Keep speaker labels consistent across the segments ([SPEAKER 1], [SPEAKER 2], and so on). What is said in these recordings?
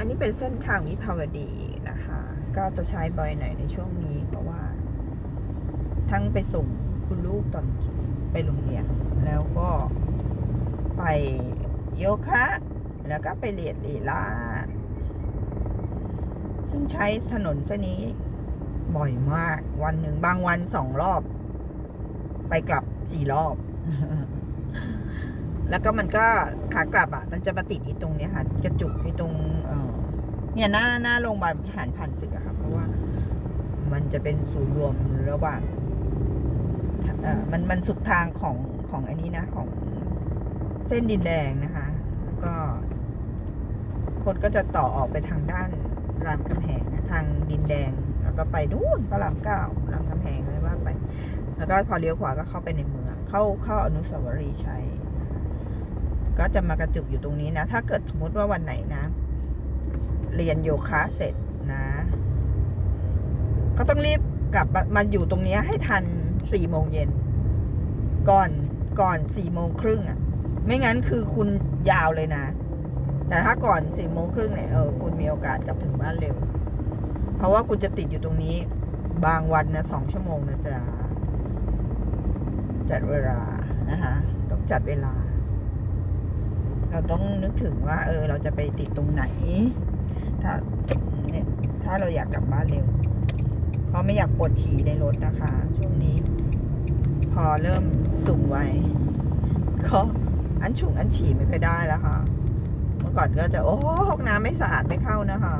[SPEAKER 1] อันนี้เป็นเส้นทางวิภาวดีนะคะ ก็จะใช้บ่อยหน่อยในช่วงนี้ เพราะว่า ทั้งไปส่งคุณลูกตอนไปโรงเรียน แล้วก็ไปโยคะ แล้วก็ไปเรียนลีลาซึ่งใช้ถนนเส้นนี้บ่อยมาก วันหนึ่งบางวันสองรอบ ไปกลับสี่รอบ แล้วก็มันก็ขากลับอะ มันจะมาติดอีตรงเนี้ยค่ะ กระจุกอ้ตรง เนี่ยหน้าหน้าโรงพยาบาลทหารผ่านศึกอะค่ะเพราะว่ามันจะเป็นศูนย์รวมระหว่างเอ่อมันมันสุดทางของของอันนี้นะของเส้นดินแดงนะคะ แล้วก็ คนก็จะต่อออกไปทางด้านรามคำแหงนะทางดินแดง แล้วก็ไปนู่นพระรามเก้ารามคำแหงอะไรว่าไป แล้วก็พอเลี้ยวขวาก็เข้าไปในเมืองเข้าเข้าอนุสาวรีย์ชัยก็จะมากระจุกอยู่ตรงนี้นะ ถ้าเกิดสมมติว่าวันไหนนะ เรียนโยคะเสร็จนะก็ต้องรีบกลับมาอยู่ตรงนี้ให้ทันสี่โมงเย็น ก่อนก่อนสี่โมงครึ่งอะ ไม่งั้นคือคุณยาวเลยนะ แต่ถ้าก่อนสี่โมงครึ่งเนี่ยเออคุณมีโอกาสกลับถึงบ้านเร็ว เพราะว่าคุณจะติดอยู่ตรงนี้ บางวันนะสองชั่วโมงนะจ๊ะจัดเวลานะคะต้องจัดเวลา เราต้องนึกถึงว่า เออ เราจะไปติดตรงไหน ถ้าเนี่ยถ้าเราอยากกลับบ้านเร็ว เพราะไม่อยากปวดฉี่ในรถนะคะ ช่วงนี้ พอเริ่มสูงวัยก็อันฉุงอันฉี่ไม่ค่อยได้แล้วค่ะ เมื่อก่อนก็จะโอ้ห้องน้ำไม่สะอาดไม่เข้านะคะ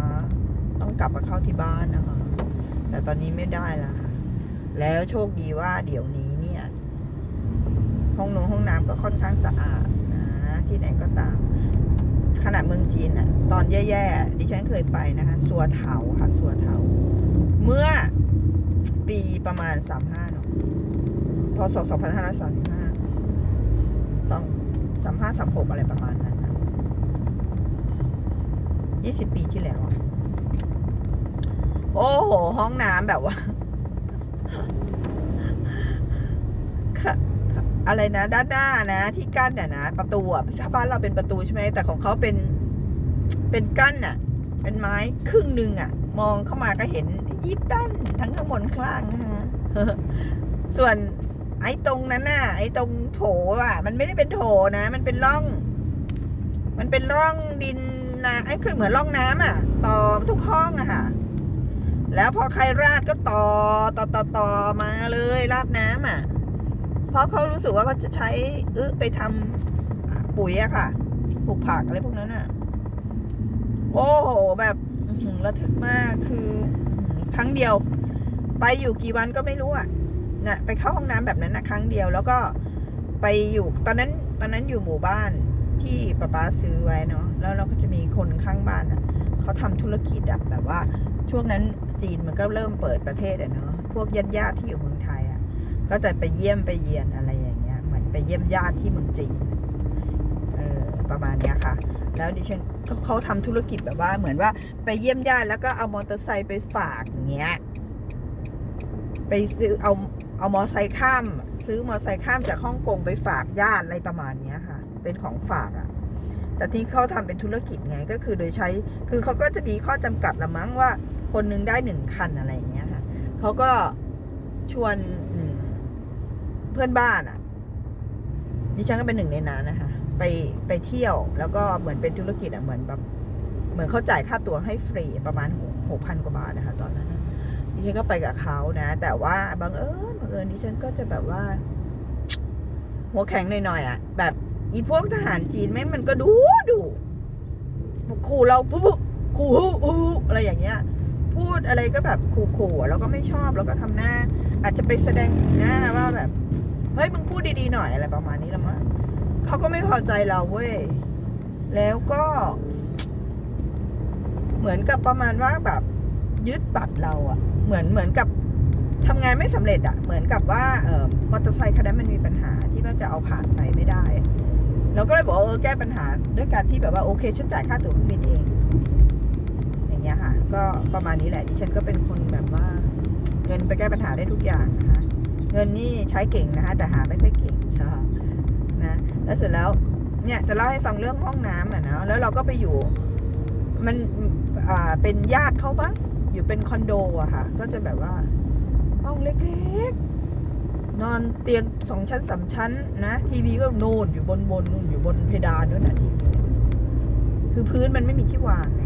[SPEAKER 1] ต้องกลับมาเข้าที่บ้านนะคะ แต่ตอนนี้ไม่ได้ละค่ะแล้วโชคดีว่าเดี๋ยวนี้เนี่ย ห้องนงห้องน้ำก็ค่อนข้างสะอาดนะที่ไหนก็ตาม ขนาดเมืองจีนอะตอนแย่ๆดิฉันเคยไปนะคะ สัวเถาค่ะ สัวเถา เมื่อปีประมาณสามห้าเนาะพศสองพันห้าร้อยสามสิบห้าสองสามห้าสามหกอะไรประมาณนั้นยี่สิบปีที่แล้ว โอ้โห ห้องน้ำแบบว่า ค่ะ อะไรนะ ด้านหน้านะ ที่กั้นน่ะนะประตูอะถ้าบ้านเราเป็นประตูใช่ไหมแต่ของเขาเป็นเป็นกั้นอะ เป็นไม้ครึ่งหนึ่งอะ มองเข้ามาก็เห็นยิบด้านทั้งข้างบนข้างล่างนะฮะส่วนไอ้ตรงนั้นน่ะ ไอ้ตรงโถอะ มันไม่ได้เป็นโถนะ มันเป็นร่อง มันเป็นร่องดินนะไอ้คือเหมือนร่องน้ำอะ ต่อทุกห้องอะค่ะ แล้วพอใครราดก็ต่อต่อต่อต่อมาเลยราดน้ำอะ เพราะเขารู้สึกว่าเขาจะใช้อึไปทำอ่าปุ๋ยอะค่ะ ปลูกผักอะไรพวกนั้นอะโอ้โห แบบระทึกมากคือครั้งเดียว ไปอยู่กี่วันก็ไม่รู้อะนะไปเข้าห้องน้ำแบบนั้นนะครั้งเดียว แล้วก็ไปอยู่ตอนนั้นตอนนั้นอยู่หมู่บ้านที่ป้าป้าซื้อไว้เนาะแล้วเราก็จะมีคนข้างบ้านอะเขาทำธุรกิจอะแบบว่าช่วงนั้นจีนมันก็เริ่มเปิดประเทศอะเนาะพวกญาติญาติที่อยู่เมืองไทย ก็จะไปเยี่ยมไปเยียนอะไรอย่างเงี้ย เหมือนไปเยี่ยมญาติที่เมืองจีนเออประมาณเนี้ยค่ะ แล้วดิฉันเขาเขาทำธุรกิจแบบว่า เหมือนว่าไปเยี่ยมญาติแล้วก็เอามอเตอร์ไซค์ไปฝากเงี้ย ไปซื้อเอาเอามอเตอร์ไซค์ข้าม ซื้อมอเตอร์ไซค์ข้ามจากฮ่องกงไปฝากญาติอะไรประมาณเนี้ยค่ะ เป็นของฝากอะ่ะแต่ที่เขาทำเป็นธุรกิจไงก็คือโดยใช้ คือเขาก็จะมีข้อจำกัดละมั้งว่า คนหนึงได้หนึ่งคันอะไรอย่างเงี้ยค่ะเขาก็ชวน เพื่อนบ้านอะ ดิฉันก็เป็นหนึ่งในนั้นนะคะ ไปไปเที่ยวแล้วก็เหมือนเป็นธุรกิจอะเหมือนแบบเหมือนเขาจ่ายค่าตั๋วให้ฟรีประมาณหกพันกว่าบาทนะคะ ตอนนั้นดิฉันก็ไปกับเขานะ แต่ว่าบังเอิญบังเอิญดิฉันก็จะแบบว่า หัวแข็งหน่อยๆอะ แบบอีพวกทหารจีนแม่งมันก็ดูดูขู่เราปุ๊บขู่ฮู้ฮู้อะไรอย่างเงี้ย พูดอะไรก็แบบขู่ๆแล้วก็ไม่ชอบแล้วก็ทำหน้า อาจจะไปแสดงสีหน้าว่าแบบ ฮ้ยมึงพูดดีๆหน่อยอะไรประมาณนี้ละมั้งเขาก็ไม่พอใจเราเว้ยแล้วก็ เหมือนกับประมาณว่าแบบยึดบัตรเราอะเหมือนเหมือนกับทำงานไม่สำเร็จอะเหมือนกับว่าเออมอเตอร์ไซค์คันนั้นมันมีปัญหาที่ว่าจะเอาผ่านไปไม่ได้เราก็เลยบอกเออแก้ปัญหาด้วยการที่แบบว่าโอเคฉันจ่ายค่าตั๋วเครื่องบินเอง อย่างเงี้ยค่ะ ก็ประมาณนี้แหละดิฉันก็เป็นคนแบบว่า เงินไปแก้ปัญหาได้ทุกอย่างนะคะ เงินนี่ใช้เก่งนะคะแต่หาไม่ค่อยเก่งนะนะแล้วเสร็จแล้วเนี่ยจะเล่าให้ฟังเรื่องห้องน้ำอะนะแล้วเราก็ไปอยู่มันอ่าเป็นญาติเขาบ้างอยู่เป็นคอนโดอะค่ะ ก็จะแบบว่า ห้องเล็กๆ นอนเตียงสองชั้นสามชั้น นะทีวีก็โน่นอยู่บนบนนู่นอยู่บนเพดานนู่นนะทีวีคือพื้นมันไม่มีที่วางไง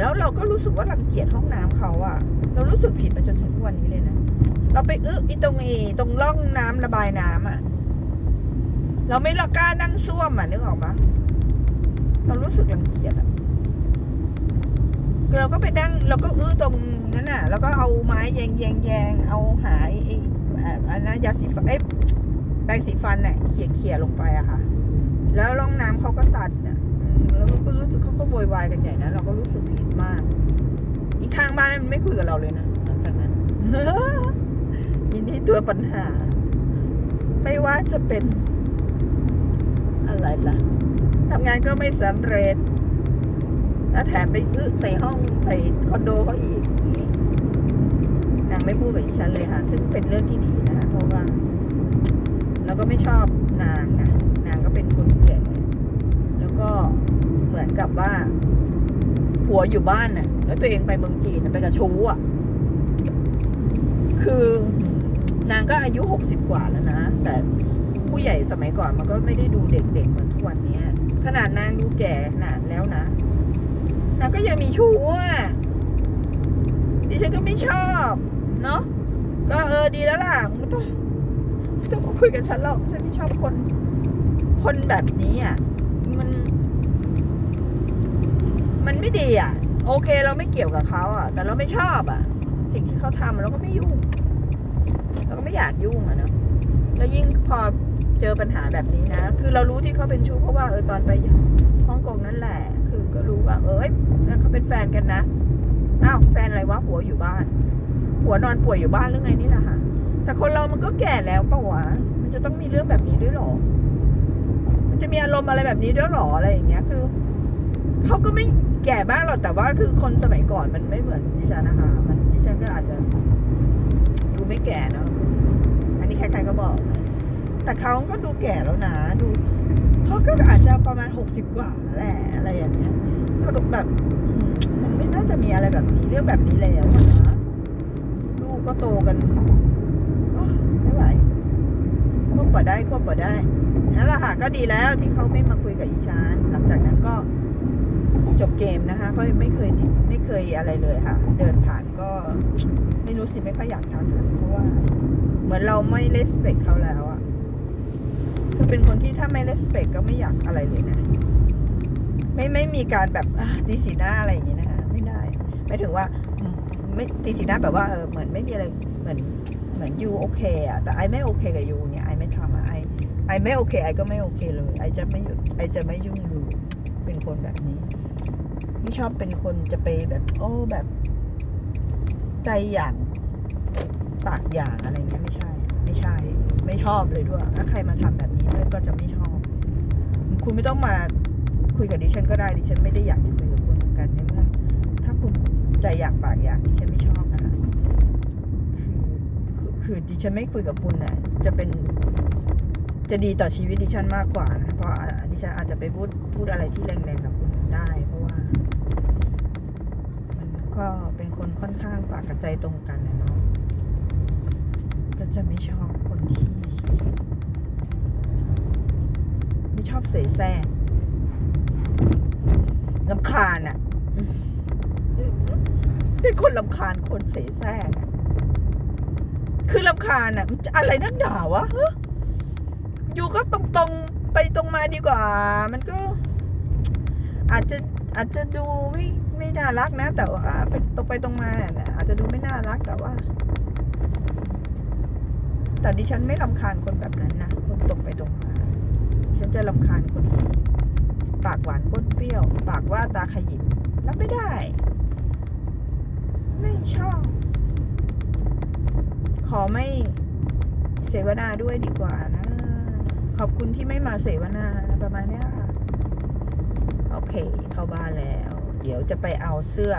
[SPEAKER 1] แล้วเราก็รู้สึกว่ารังเกียจห้องน้ำเขาอะเรารู้สึกผิดมาจนถึงทุกวันนี้เลยนะ เราไปอึอีตรงเอตรงร่องน้ำระบายน้ำอะเราไม่ละกล้านั่งซ่วมอะนึกออกปะเรารู้สึกรังเกียจอะเราก็ไปนั่งเราก็อื้อตรงนั้นน่ะ แล้วก็เอาไม้แยงแยงแยงเอาหายไอ้อันนั้นยาสีฟันเอ๊ะแปรงสีฟันเนี่ยเขี่ยเขี่ยลงไปอะค่ะ แล้วร่องน้ำเขาก็ตัดน่ะอืม แล้วก็รู้สึกเขาก็โวยวายกันใหญ่นะเราก็รู้สึกผิดมาก อีกข้างบ้านมันไม่คุยกับเราเลยนะหลังจากนั้นอินนี่ตัวปัญหา ไม่ว่าจะเป็นอะไรล่ะทำงานก็ไม่สำเร็จ แล้วแถมไปอึใส่ห้องใส่คอนโดเขาอีกอย่างนี้นางไม่พูดกับดิฉันเลยค่ะ ซึ่งเป็นเรื่องที่ดีนะคะเพราะว่าเราก็ไม่ชอบนางนะนางก็เป็นคนแก่แล้วก็ มือนกับว่าผัวอยู่บ้านน่ะแล้วตัวเองไปเมืองจีนไปกับชู้อะ คือนางก็อายุหกสิบกว่าแล้วนะ แต่ผู้ใหญ่สมัยก่อนมันก็ไม่ได้ดูเด็กๆเหมือนทุกวันนี้ขนาดนางดูแก่ขนาดแล้วนะนางก็ยังมีชู้อะดิฉันก็ไม่ชอบ เนาะก็เออดีแล้วล่ะไม่ต้องไม่ต้องมาคุยกับฉันหรอกฉันไม่ชอบคน คนแบบนี้อะมัน มันไม่ดีอะ โอเคเราไม่เกี่ยวกับเขาอะ แต่เราไม่ชอบอะ สิ่งที่เขาทำเราก็ไม่ยุ่ง เราก็ไม่อยากยุ่งอะเนาะแล้วยิ่งพอเจอปัญหาแบบนี้นะ คือเรารู้ที่เขาเป็นชู้เพราะว่าเออตอนไปฮ่องกงนั่นแหละ คือก็รู้ว่า เอยนั่นเขาเป็นแฟนกันนะอ้าวแฟนอะไรวะผัวอยู่บ้าน ผัวนอนป่วยอยู่บ้านหรือไงนี่แหละค่ะแต่คนเรามันก็แก่แล้วปะวะ มันจะต้องมีเรื่องแบบนี้ด้วยหรอ มันจะมีอารมณ์อะไรแบบนี้ด้วยหรออะไรอย่างเงี้ย คือ เขาก็ไม่แก่บ้างหรอกแต่ว่าคือคนสมัยก่อนมันไม่เหมือนดิฉันนะคะ มันดิฉันก็อาจจะดูไม่แก่เนอะอันนี้ใครๆก็บอกนะแต่เขาก็ดูแก่แล้วนะดูเขาก็อาจจะประมาณหกสิบกว่าแหละอะไรอย่างเงี้ยแล้วก็แบบมันไม่น่าจะมีอะไรแบบนี้เรื่องแบบนี้แล้วนะลูกก็โตกันไม่ไหวควบปะได้ควบปะได้นั่นแหละค่ะก็ดีแล้วที่เขาไม่มาคุยกับอีชานหลังจากนั้นก็ จบเกมนะคะ ก็ไม่เคยไม่เคยอะไรเลยค่ะ เดินผ่านก็ไม่รู้สิไม่ค่อยอยากทักค่ะเพราะว่า เหมือนเราไม่เลสเ c t เขาแล้วอะคือเป็นคนที่ถ้าไม่เลสเ c t ก็ไม่อยากอะไรเลยนะ ไม่ไม่มีการแบบอะตีสีหน้าอะไรอย่างเงี้ยนะคะ ไม่ได้ไม่ถึงว่าไม่ตีสีหน้าแบบว่าเออเหมือนไม่มีอะไรเหมือนเหมือนยูโอเคอะแต่ไอไม่โอเคกับยูเนี่ยไอไม่ทำอะไอไอไม่โอเคไอก็ไม่โอเคเลยไอจะไม่ไอจะไม่ยุ่งยูเป็นคนแบบนี้ ไม่ชอบเป็นคนจะไปแบบโอ้แบบ ใจอย่างปากอย่างอะไรเงี้ยไม่ใช่ ไม่ใช่ ไม่ชอบเลยด้วยถ้าใครมาทำแบบนี้ด้วยก็จะไม่ชอบ คุณไม่ต้องมาคุยกับดิฉันก็ได้ดิฉันไม่ได้อยากจะคุยกับคุณเหมือนกันในเมื่อถ้าคุณใจอย่างปากอย่างดิฉันไม่ชอบนะคะคือคือดิฉันไม่คุยกับคุณนะจะเป็นจะดีต่อชีวิตดิฉันมากกว่านะ เพราะดิฉันอาจจะไปพูดพูดอะไรที่แรงๆกับคุณได้ เพราะว่า ก็เป็นคนค่อนข้างปากกับใจตรงกันนะเนาะก็จะไม่ชอบคนที่ ไม่ชอบเสแสร้งลำคาญอะ่ะเป็นคนลำคาญคนเสแสร้งคือลำคาญอะ่ะอะไรนักหนาวะฮะอยู่ก็ตรงๆไปตรงมาดีกว่า มันก็ อาจจะอาจจะดูไม่ ไม่น่ารักนะ แต่ว่าเป็นตรงไปตรงมาเนี่ยอาจจะดูไม่น่ารักแต่ว่า แต่ดิฉันไม่ลำคาญคนแบบนั้นนะคนตรงไปตรงมา ฉันจะลำคาญคนที่ปากหวานก้นเปรี้ยว ปากว่าตาขยิบรับไม่ได้ ไม่ชอบ ขอไม่เสวนาด้วยดีกว่านะ ขอบคุณที่ไม่มาเสวนาประมาณนี้ค่ะ โอเค เข้าบ้านแล้ว เดี๋ยวจะไปเอาเสื้อ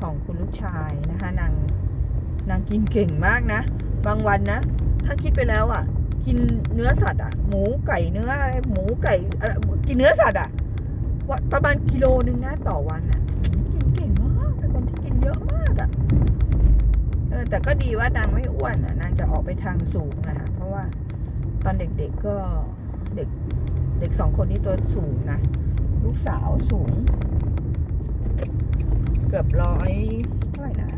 [SPEAKER 1] ของคุณลูกชายนะคะนางนางกินเก่งมากนะ บางวันนะ ถ้าคิดไปแล้วอะ กินเนื้อสัตว์อะ หมูไก่เนื้ออะไรหมูไก่อะไรกินเนื้อสัตว์อะประมาณกิโลนึงนะต่อวันอะกินเก่งมากเป็นคนที่กินเยอะมากอะเออแต่ก็ดีว่านางไม่อ้วนอะนางจะออกไปทางสูงอะคะเพราะว่าตอนเด็กๆก็เด็กเด็กสองคนนี้ตัวสูงนะ ลูกสาวสูง กือบร้อยเท่าไหร่นะ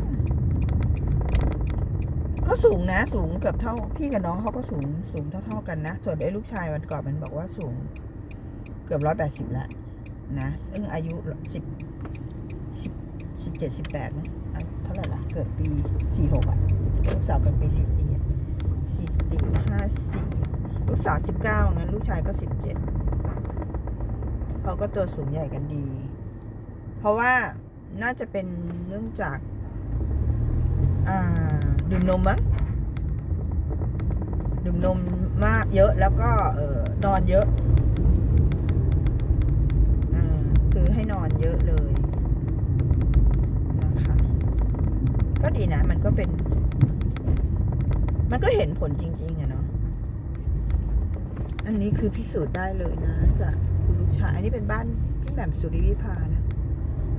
[SPEAKER 1] ก็สูงนะ สูงเกือบเท่า พี่กับน้องเขาก็สูงสูงเท่า ๆกันนะ ส่วนไอ้ลูกชายวันก่อนมันบอกว่าสูง เกือบร้อยแปดสิบละนะ ซึ่งอายุสิบสิบสิบเจ็ดสิบแปดนะเท่าไหร่ละเกิดปีสี่หกอะ ลูกสาวเกิดปีสี่สี่สี่สี่ห้าสี่ลูกสาวสิบเก้างั้นลูกชายก็สิบเจ็ดเขาก็ตัวสูงใหญ่กันดี เพราะว่า น่าจะเป็นเนื่องจากดื่มนมมั้งดื่มนมมากเยอะแล้วก็เออนอนเยอะอคือให้นอนเยอะเลยนะคะก็ดีนะ มันก็เป็น มันก็เห็นผลจริงๆอะเนาะอันนี้คือพิสูจน์ได้เลยนะ จากคุณลูกชาย อันนี้เป็นบ้านพี่แหม่มสุริวิภานะ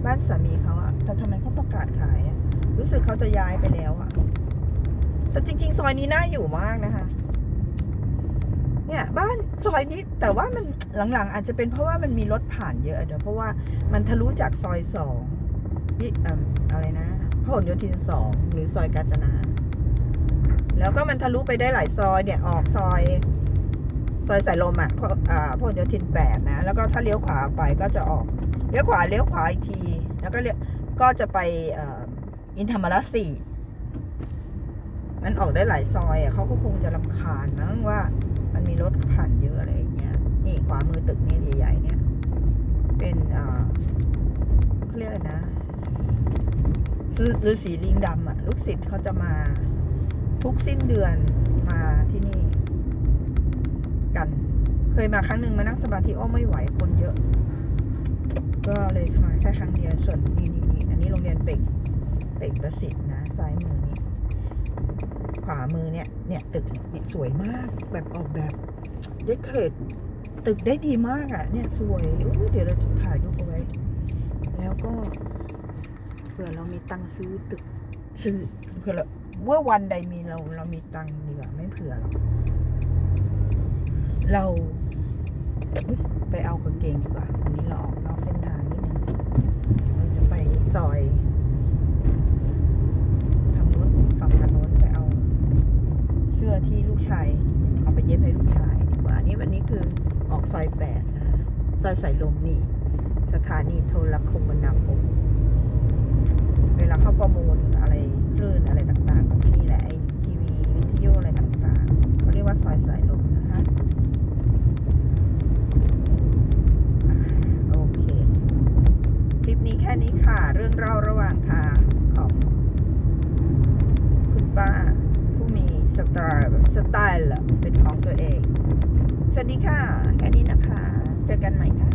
[SPEAKER 1] บ้านสามีเขาอะแต่ทำไมเขาประกาศขายอะรู้สึกเขาจะย้ายไปแล้วอะแต่จริง ๆ ซอยนี้น่าอยู่มากนะคะ เนี่ยบ้านซอยนี้แต่ว่ามันหลังๆ อาจจะเป็นเพราะว่ามันมีรถผ่านเยอะเดี๋ยวเพราะว่ามันทะลุจากซอยสองพี่อ่ออะไรนะพหลโยธินสองหรือซอยกาญจนา แล้วก็มันทะลุไปได้หลายซอยเนี่ยออกซอยซอยสายลมอะพหลโยธินแปดนะ แล้วก็ถ้าเลี้ยวขวาไปก็จะออก เลี้ยวขวาเลี้ยวขวาอีกที แล้วก็เลี้ยวก็จะไปอินธรรมระสี่มันออกได้หลายซอยอะเขาก็คงจะลำคาญมั้งว่า มันมีรถผ่านเยอะอะไรอย่างเงี้ย นี่ขวามือตึกนี่ใหญ่ๆเนี่ย เป็นเอ่อเขาเรียกอะไรนะซื้อฤาษีลิงดำอะ ลูกศิษย์เขาจะมาทุกสิ้นเดือนมาที่นี่ กัน เคยมาครั้งหนึ่งมานั่งสมาธิอ้อไม่ไหวคนเยอะ ก็เลยมาแค่ครั้งเดียวส่วนนี่นี่นี่อันนี้โรงเรียนเป่งเป่งประสิทธิ์นะซ้ายมือนี่ขวามือเนี่ยเนี่ยตึกเนี่ยสวยมากแบบออกแบบเดคอเรทตึกได้ดีมากอะ่ะ เนี่ยสวยอู้เดี๋ยวเราจะถ่ายรูปเอาไว้ แล้วก็เผื่อเรามีตังค์ซื้อตึกซื้อเผื่อเราเมื่อวันใดมีเราเรามีตังค์ดีกว่าไม่เผื่อหรอกเราไปเอากางเกงดีกว่าวันนี้เราออกนอก เส้นทางนิดนึงเราจะไปซอยทางโน้นฝั่งทางโน้นไปเอา เสื้อที่ลูกชายเอาไปเย็บให้ลูกชายดีกว่าอันนี้วันนี้คือออกซอยแปดนะซอยสายลมนี่ สถานีโทรคมนาคมเวลาเข้าประมูลอะไรคลื่นอะไรต่างๆก็ที่นี่แหละไอทีวีวิทยุอะไรต่างๆเขาเรียกว่าซอยสายลมนะคะอะโอเค คลิปนี้แค่นี้ค่ะ เรื่องเล่าระหว่างทางของคุณป้าผู้มีสไตล์สไตล์เป็นของตัวเอง สวัสดีค่ะ แค่นี้นะคะ เจอกันใหม่ค่ะ